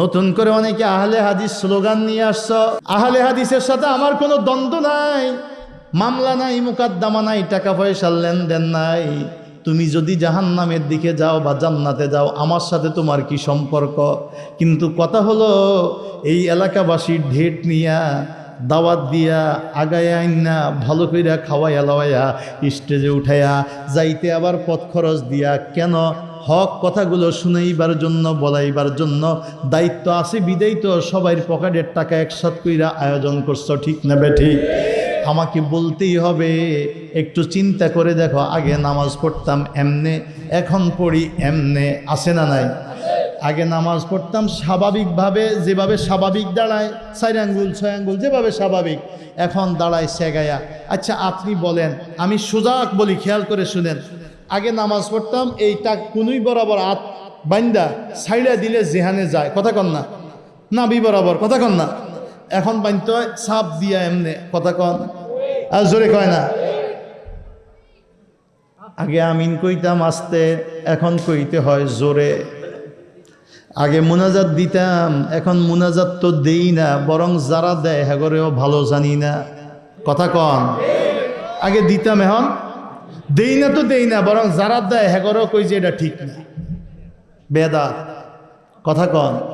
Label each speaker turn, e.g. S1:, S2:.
S1: নতুন করে অনেকে আহলে হাদিস স্লোগান নিয়ে আসছ। আহলে হাদিসের সাথে আমার কোনো দ্বন্দ্ব নাই। মামলা নাই, মুকাদ্দামা নাই, টাকা পয়সার লেনদেন নাই। তুমি যদি জাহান্নামের দিকে যাও বা জান্নাতে যাও, আমার সাথে তোমার কি সম্পর্ক? কিন্তু কথা হলো, এই এলাকাবাসীর ঢেট নিয়া, দাওয়াত দিয়া, আগায় আইনা ভালো কইরা খাওয়াইয়া লাওয়াইয়া স্টেজে উঠাইয়া যাইতে আবার পথ খরচ দিয়া, কেন হক কথাগুলো শুনাইবার জন্য, বলাইবার জন্য দায়িত্ব আছে বিদায়িত সবাই পকেটের টাকা একসাথ কইরা আয়োজন করছ, ঠিক না বে ঠিক? আমাকে বলতেই হবে, একটু চিন্তা করে দেখো, আগে নামাজ পড়তাম এমনে, এখন পড়ি এমনে, আছে না নাই? আগে নামাজ পড়তাম স্বাভাবিকভাবে, যেভাবে স্বাভাবিক দাঁড়ায়, চার আঙ্গুল, ছয় আঙ্গুল, যেভাবে স্বাভাবিক, এখন দাঁড়ায় সেগায়া। আচ্ছা আপনি বলেন, আমি সুজাক বলি, খেয়াল করে শুনেন। আগে নামাজ পড়তাম, এইটা কোনোই বরাবর আত বাইন্দা সাইডা দিলে জেহানে যায়। কথা কন না। নাবি বরাবর। কথা কন না। এখন বানতে সাপ দিয়া এমনে। কথা কন। আর জোরে কয় না। আগে আমিন কইতাম, আসতে এখন কইতে হয় জোরে। আগে মোনাজাত দিতাম, এখন মুনাজাত তো দেই না, বরং যারা দেয় হেগরেও ভালো জানি না। কথা কন। আগে দিতাম এখন দেই না তো দেই না, বরং যারা দেয় হেগরেও কই যে এটা ঠিক না। বেদা কথা কন।